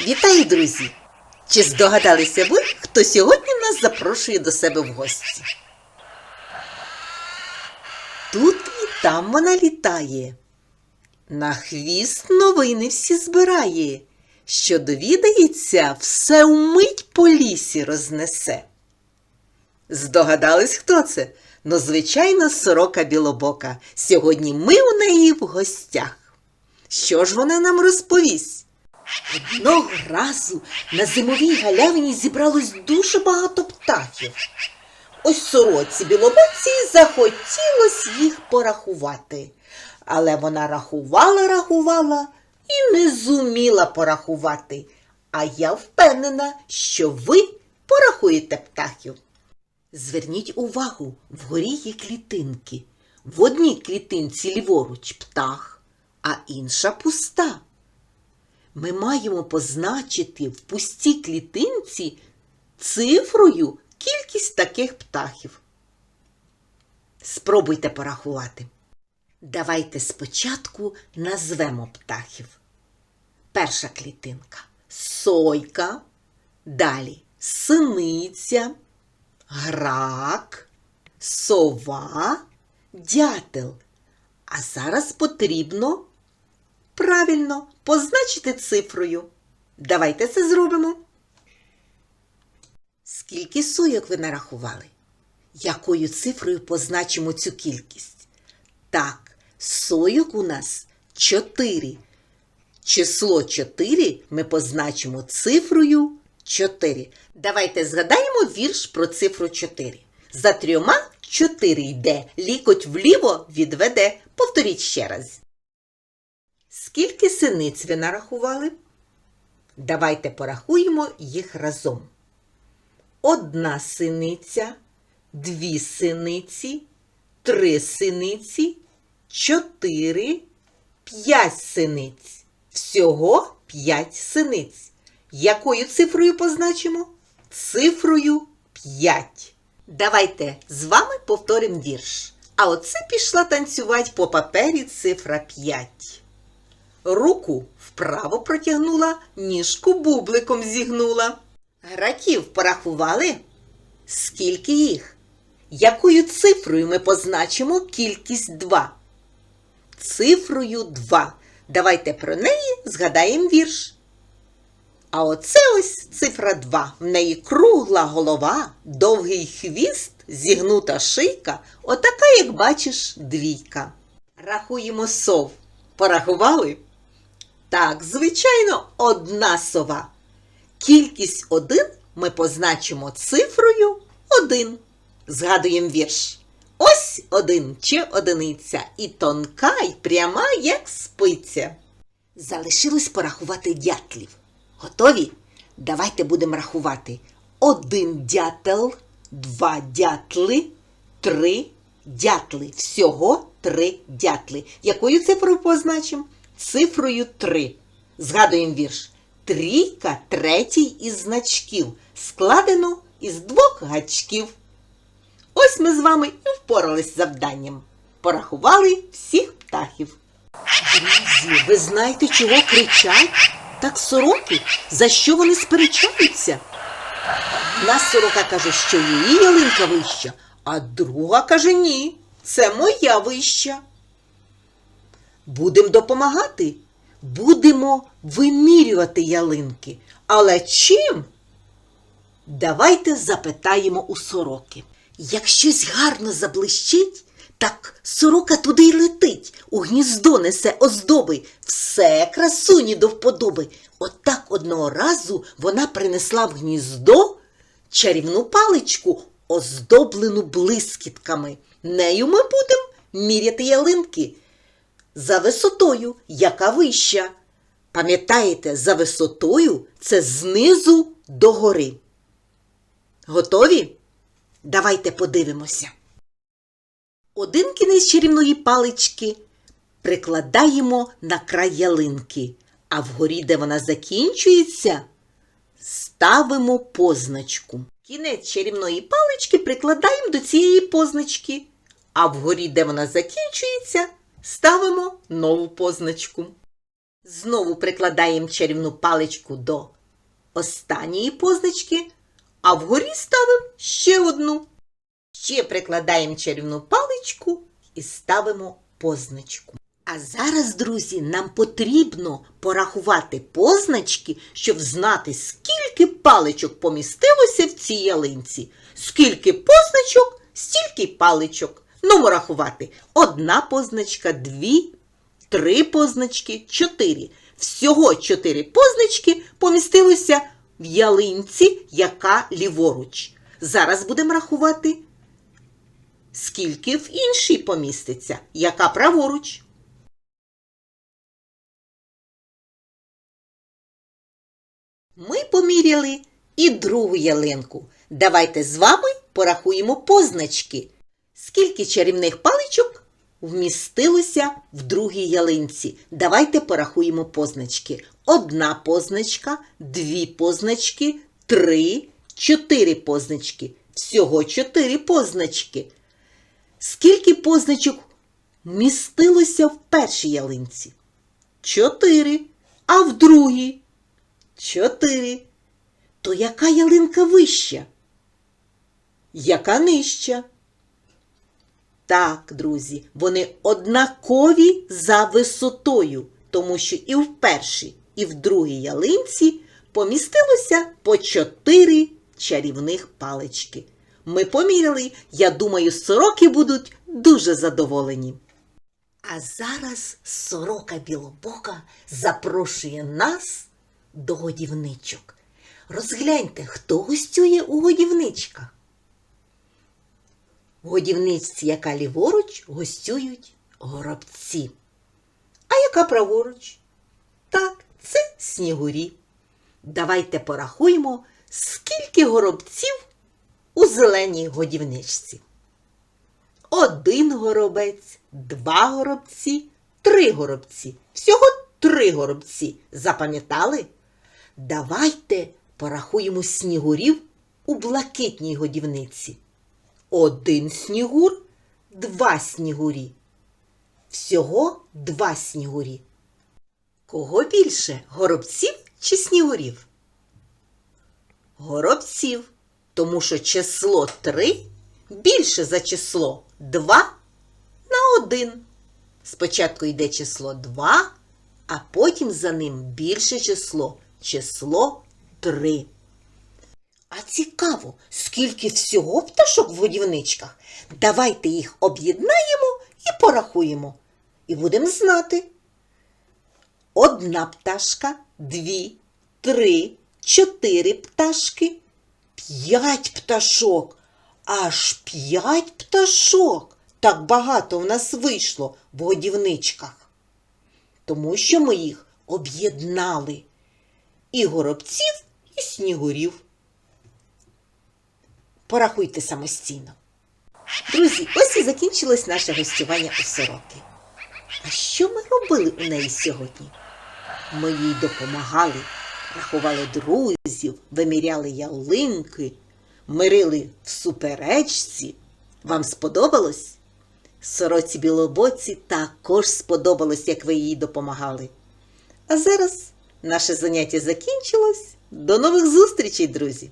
Вітаю, друзі! Чи здогадалися ви, хто сьогодні нас запрошує до себе в гості? Тут і там вона літає. На хвіст новини всі збирає. Що довідається, все вмить по лісі рознесе. Здогадались, хто це? Ну, звичайно, сорока білобока. Сьогодні ми у неї в гостях. Що ж вона нам розповість? Одного разу на зимовій галявині зібралось дуже багато птахів. Ось сороці білобоці захотілось їх порахувати. Але вона рахувала, рахувала і не зуміла порахувати. А я впевнена, що ви порахуєте птахів. Зверніть увагу, вгорі є клітинки. В одній клітинці ліворуч птах, а інша пуста. Ми маємо позначити в пустій клітинці цифрою кількість таких птахів. Спробуйте порахувати. Давайте спочатку назвемо птахів. Перша клітинка сойка, далі синиця, грак, сова, дятел. А зараз потрібно правильно позначити цифрою. Давайте це зробимо. Скільки сойок ви нарахували? Якою цифрою позначимо цю кількість? Так, сойок у нас 4. Число 4 ми позначимо цифрою 4. Давайте згадаємо вірш про цифру 4. За трьома 4 йде, лікоть вліво відведе. Повторіть ще раз. Скільки синиць ви нарахували? Давайте порахуємо їх разом. Одна синиця, дві синиці, три синиці, чотири, п'ять синиць. Всього п'ять синиць. Якою цифрою позначимо? Цифрою 5. Давайте з вами повторимо вірш. А оце пішла танцювати по папері цифра 5. Руку вправо протягнула, ніжку бубликом зігнула. Граків порахували? Скільки їх? Якою цифрою ми позначимо кількість 2? Цифрою 2. Давайте про неї згадаємо вірш. А оце ось цифра 2. В неї кругла голова, довгий хвіст, зігнута шийка, отака, як бачиш, двійка. Рахуємо сов. Порахували? Так, звичайно, одна сова. Кількість один ми позначимо цифрою 1. Згадуємо вірш. Ось один чи одиниця, і тонка, і пряма, як спиця. Залишилось порахувати дятлів. Готові? Давайте будемо рахувати. Один дятел, два дятли, три дятли. Всього три дятли. Якою цифрою позначимо? Цифрою три. Згадуємо вірш. Трійка третій із значків. Складено із двох гачків. Ось ми з вами і впорались з завданням. Порахували всіх птахів. Друзі, ви знаєте, чого кричать? Так сороки, за що вони сперечаються? Одна сорока каже, що її ялинка вища, а друга каже ні, це моя вища. Будемо допомагати, будемо вимірювати ялинки. Але чим? Давайте запитаємо у сороки. Як щось гарно заблищить, так сорока туди й летить, у гніздо несе оздоби, все красуні до вподоби. Отак одного разу вона принесла в гніздо чарівну паличку, оздоблену блискітками. Нею ми будемо міряти ялинки за висотою, яка вища. Пам'ятаєте, за висотою це знизу до гори. Готові? Давайте подивимося. Один кінець чарівної палички прикладаємо на край ялинки, а вгорі, де вона закінчується, ставимо позначку. Кінець чарівної палички прикладаємо до цієї позначки, а вгорі, де вона закінчується, ставимо нову позначку. Знову прикладаємо чарівну паличку до останньої позначки, а вгорі ставимо ще одну. Ще прикладаємо чарівну паличку і ставимо позначку. А зараз, друзі, нам потрібно порахувати позначки, щоб знати, скільки паличок помістилося в цій ялинці. Скільки позначок, стільки паличок. Ну, рахувати. Одна позначка, дві, три позначки, чотири. Всього чотири позначки помістилося в ялинці, яка ліворуч. Зараз будемо рахувати, скільки в іншій поміститься, яка праворуч. Ми поміряли і другу ялинку. Давайте з вами порахуємо позначки. Скільки чарівних паличок вмістилося в другій ялинці? Давайте порахуємо позначки. Одна позначка, дві позначки, три, чотири позначки. Всього чотири позначки. Скільки позначок вмістилося в першій ялинці? Чотири. А в другій? Чотири. То яка ялинка вища? Яка нижча? Так, друзі, вони однакові за висотою, тому що і в першій, і в другій ялинці помістилося по чотири чарівних палички. Ми поміряли, я думаю, сороки будуть дуже задоволені. А зараз сорока білобока запрошує нас до годівничок. Розгляньте, хто гостює у годівничках. В годівничці, яка ліворуч, гостюють горобці. А яка праворуч? Так, це снігурі. Давайте порахуємо, скільки горобців у зеленій годівничці. Один горобець, два горобці, три горобці. Всього три горобці. Запам'ятали? Давайте порахуємо снігурів у блакитній годівниці. Один снігур, два снігурі. Всього два снігурі. Кого більше горобців чи снігурів? Горобців, тому що число три більше за число два на один. Спочатку йде число 2, а потім за ним більше число число 3. А цікаво, скільки всього пташок в годівничках. Давайте їх об'єднаємо і порахуємо. І будемо знати. Одна пташка, дві, три, чотири пташки, п'ять пташок. Аж п'ять пташок. Так багато в нас вийшло в годівничках. Тому що ми їх об'єднали і горобців, і снігурів. Порахуйте самостійно. Друзі, ось і закінчилось наше гостювання у сороки. А що ми робили у неї сьогодні? Ми їй допомагали, рахували друзів, виміряли ялинки, мирили в суперечці. Вам сподобалось? Сороці білобоці також сподобалось, як ви їй допомагали. А зараз наше заняття закінчилось. До нових зустрічей, друзі!